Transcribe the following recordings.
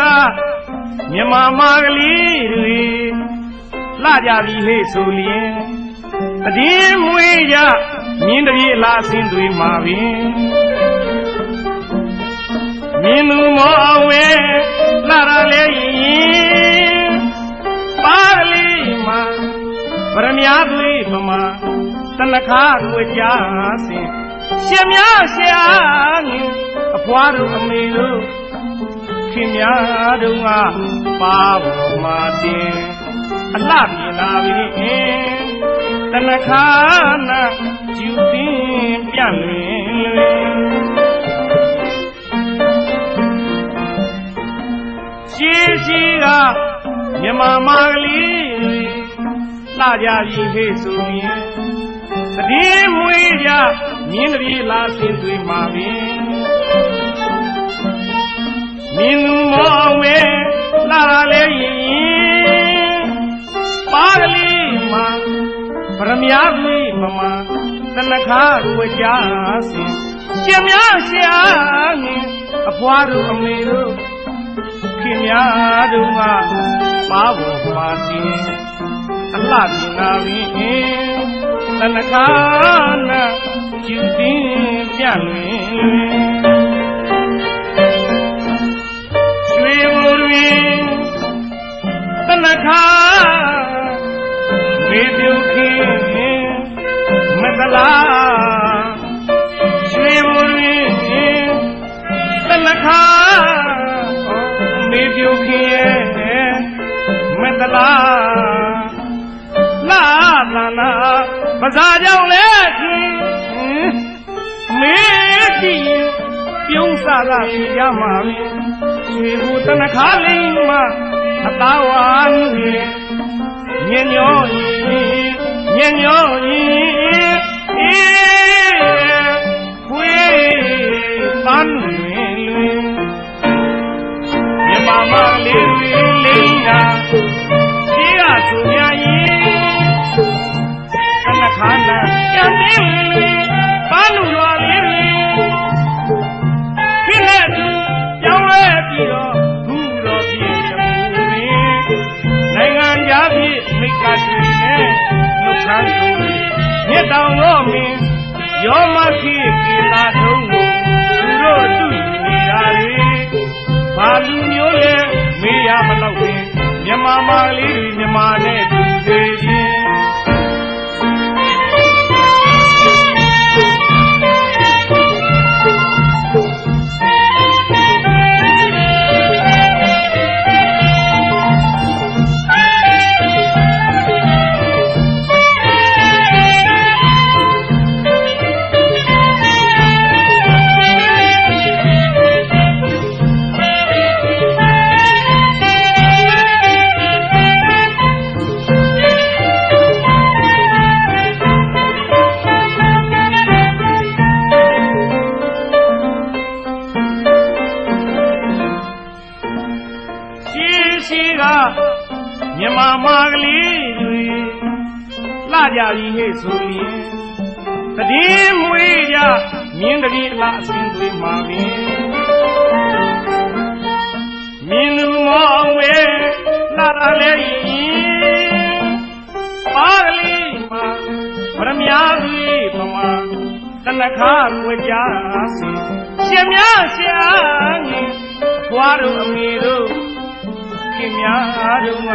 ကမြမမာကလေးတွေလှကြပြီဟေ့ဆိုလျင်တည်င်းမွေးကြမြင်းတပြေလာဆင်းသွေးမှာပင်မြင်းသူမောအဝဲလှရလေရင်ပါကလေးမှာဗရမ ्या သွေးမမတနခါတို့ကြာစင်ရှင်များရှာငင်အဖွားတို့အမေတို့ ခင်များတို့ကပါပေါ်မှာတင်အလှမြင်လာပြီအင်းတနခါနာကျူတင်ပြန့်လွင်လွင်ရှိရှိကမြမမာကလေးတွေလှကြပြီဟေ့ဆိုရင်သတိမွေးကြမြင်းတပြေလာဆင်းသွေးမှာပင် မြင်းသူမောဝဲလာရလေရင်ပါကလေးမှာဗရမ ्या သွေးမမတနခါရဝကြစင်ရှင်များရှာငင်အဖွားတို့အမေတို့ခင်များတို့ကပါဖို့ပါတင်အလှပြင်လာပြီအင်းတနခါနာကျူတင်ပြန့်လွင် တွင်တနခါမေပြုခင်မတလားရွှေဘိုတွင်တနခါမေပြုခင်မတလားလာလာလာပဇာကြောင့်လဲခင်မေကြည့်ပြုံးစားတာပြရမှာပဲ ရွှေဘိုတနခါလိမ့်မှာအသားဝါနေညင်ညောရင်ညင်ညောရင်အေးခွေးပန်းလွင်လွင်မြမမလေးတွေလိမ့်တာရှိရဆိုမြ တ်တောင်တော်မင်းယောမခိကိလာထုံးကိုသူတို့အတူနေရာတွေဘာလူမျိုးလဲမေးရမတော့ပင်မြမမာလေးတွေမြမနဲ့ ရှိရှိကမြမမာကလေးတွေလှကြပြီဟဲ့ဆိုရင်တည်င်းမွေးကြမြင်းတပြေအလားအစင်းတွေမှာပင်မြင်းလူမောင်ဝဲလာရလေရင်ပါကလေးမှာဗရမ ्या ကြီးပမာတနခါဝကြစီရှင်များရှာငင်ဘွားတို့အမေတို့ ခင်များတို့က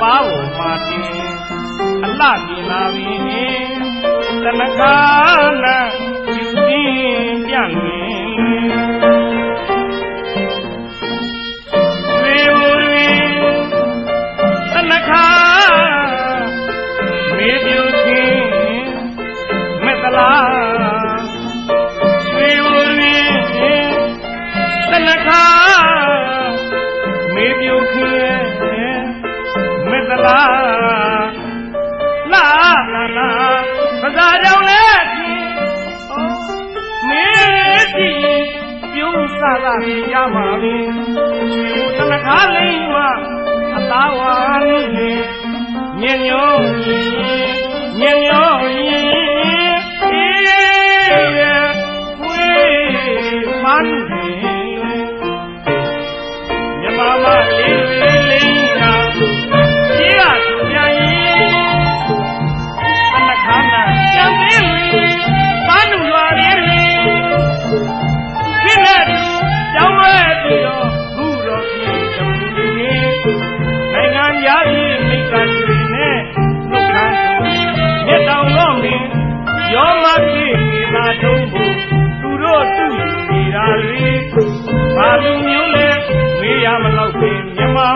ပါဝမာတင်အလှပြင်လာပြီတနခါနာယူပြီးပြန့်လွ လာလာလာပဇာကြောင့်လဲခင်မေတီပြုံးစားတာရမှာပင်သနခါလိမ့်မအသားဝါနေညင်ညောညင်ညော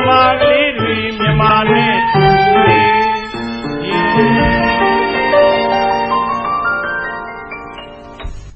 আমার